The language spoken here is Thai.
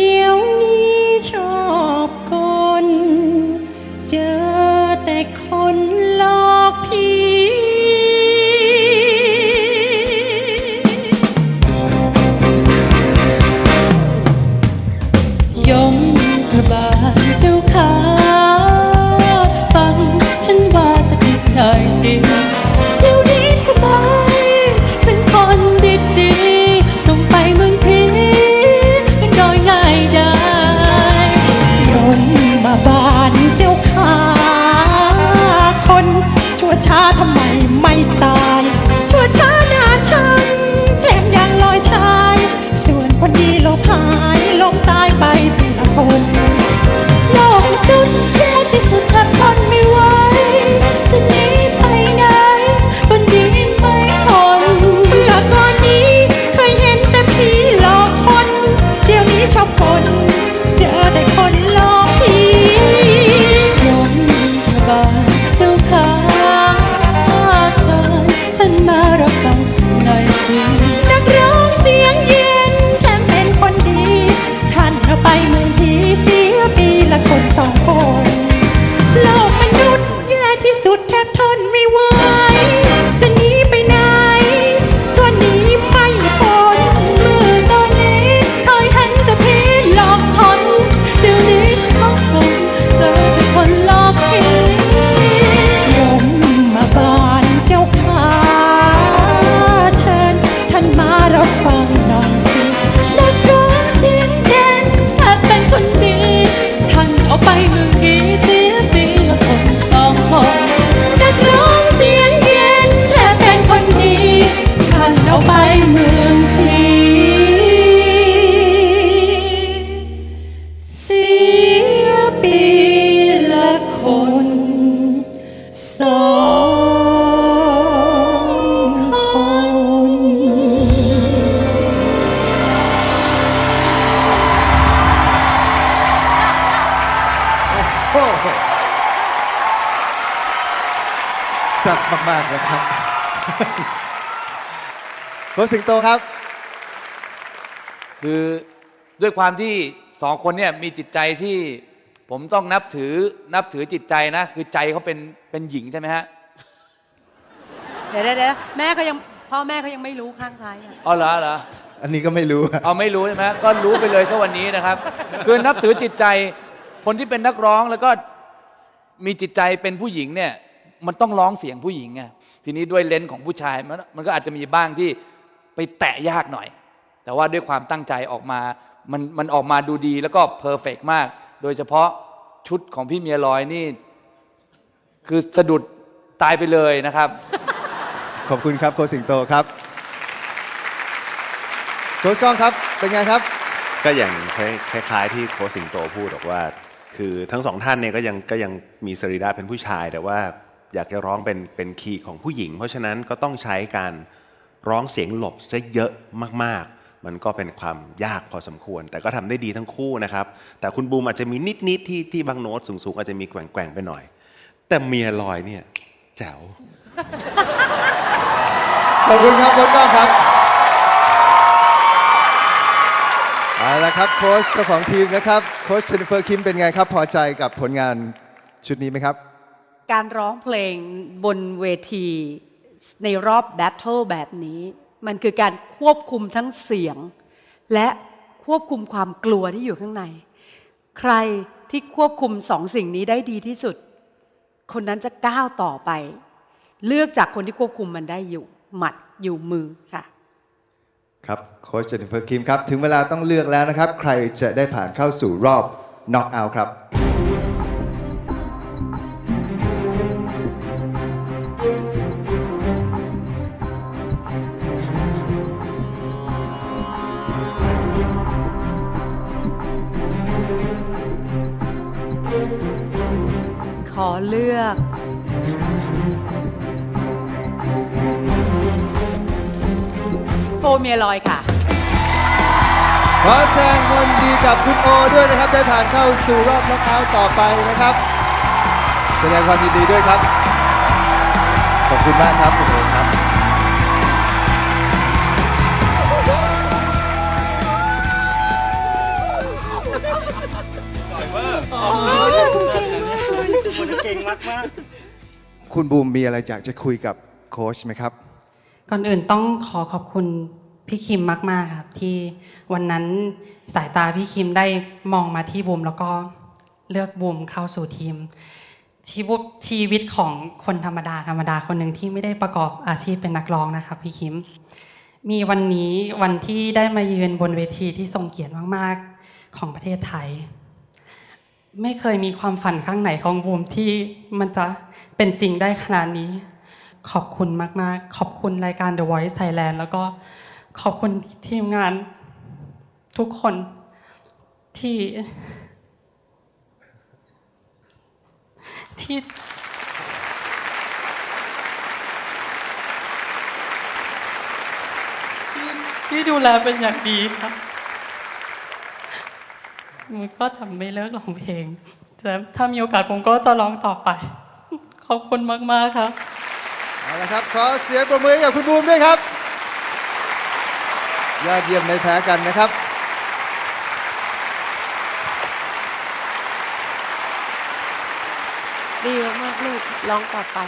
เดียวนี้ชอบก็ แซ่บมากๆนะครับโค้ชสิงโตครับ คือด้วยความที่สองคนเนี่ยมีจิตใจที่ผมต้องนับถือนับถือจิตใจนะ คือใจเขาเป็นเป็นหญิงใช่ไหมฮะเดี๋ยวเดี๋ยวเดี๋ยวแม่เขายังพ่อแม่เขายังไม่รู้ข้างท้ายอะอ๋อเหรอเหรอ อันนี้ก็ไม่รู้เอาไม่รู้ใช่ไหมก็รู้ไปเลยซะวันนี้นะครับ คือนับถือจิตใจ คนที่เป็นนักร้องแล้วก็มีจิตใจเป็นผู้หญิงเนี่ย มันต้องร้องเสียงผู้หญิงไงทีนี้ด้วยเลนส์ของผู้ชายมันมันก็อาจจะมีบ้างที่ไปแตะยากหน่อย แต่ว่าด้วยความตั้งใจออกมามันมันออกมาดูดีแล้วก็เพอร์เฟกมาก โดยเฉพาะชุดของพี่เมียลอยนี่ คือสะดุดตายไปเลยนะครับ ขอบคุณครับโค้ชสิงโตครับโค้ชก้องครับเป็นไงครับ ก็อย่างคล้ายๆที่โค้ชสิงโตพูดบอกว่า คือทั้งสองท่านเนี่ยก็ยังก็ยังมีสรีระเป็นผู้ชายแต่ว่า อยากจะร้องเป็นเป็นคีย์ของผู้หญิง เพราะฉะนั้นก็ต้องใช้การร้องเสียงหลบซะเยอะมากๆ มันก็เป็นความยากพอสมควร แต่ก็ทำได้ดีทั้งคู่นะครับ แต่คุณบูมอาจจะมีนิดๆที่ที่บางโน้ตสูงๆ อาจจะมีแกว่งๆไปหน่อย แต่เมียลอยเนี่ยแจ๋วขอบคุณครับโค้ชก้องครับเอาละครับโค้ชเจ้าของทีมนะครับโค้ชเจนนิเฟอร์คิมเป็นไงครับ พอใจกับผลงานชุดนี้ไหมครับ การร้องเพลงบนเวทีในรอบแบทเทิลแบบนี้ มันคือการควบคุมทั้งเสียง และควบคุมความกลัวที่อยู่ข้างใน ใครที่ควบคุมสองสิ่งนี้ได้ดีที่สุด คนนั้นจะก้าวต่อไป เลือกจากคนที่ควบคุมมันได้อยู่หมัดอยู่มือค่ะ ครับโค้ชเจนนิเฟอร์คิมครับ ถึงเวลาต้องเลือกแล้วนะครับ ใครจะได้ผ่านเข้าสู่รอบน็อกเอาท์ครับ อเลือกโอเมียลอยค่ะ ขอแสดงคนดีกับคุณโอด้วยนะครับ ได้ผ่านเข้าสู่รอบน็อกเอาท์ต่อไปนะครับ แสดงความยินดีด้วยครับ ขอบคุณมากครับคุณโอครับ คนเก่งก่งมาก คุณบูมมีอะไรอยากจะคุยกับโค้ชไหมครับ ก่อนอื่นต้องขอขอบคุณพี่คิมมาก ๆ ครับ ที่วันนั้นสายตาพี่คิมได้มองมาที่บูมแล้วก็เลือกบูมเข้าสู่ทีม ชีวิตชีวิตของคนธรรมดาธรรมดาคนหนึ่งที่ไม่ได้ประกอบอาชีพเป็นนักร้องนะครับพี่คิม มีวันนี้วันที่ได้มายืนบนเวทีที่ทรงเกียรติมาก ๆ ของประเทศไทย ไม่เคยมีความฝันข้างไหนของบูมที่มันจะเป็นจริงได้ขนาดนี้ ขอบคุณมาก ๆ ขอบคุณรายการ The Voice Thailand แล้วก็ขอบคุณทีมงานทุกคนที่ ที่ที่ดูแลเป็นอย่างดีครับ ก็จะไม่เลิกร้องเพลงแต่ถ้ามีโอกาสผมก็จะร้องต่อไป ขอบคุณมาก ๆ ครับ เอาละครับ ขอเสียงประมือให้กับคุณบูมด้วยครับ ยอดเยี่ยมไม่แพ้กันนะครับ ดีมากๆลูกลองต่อไป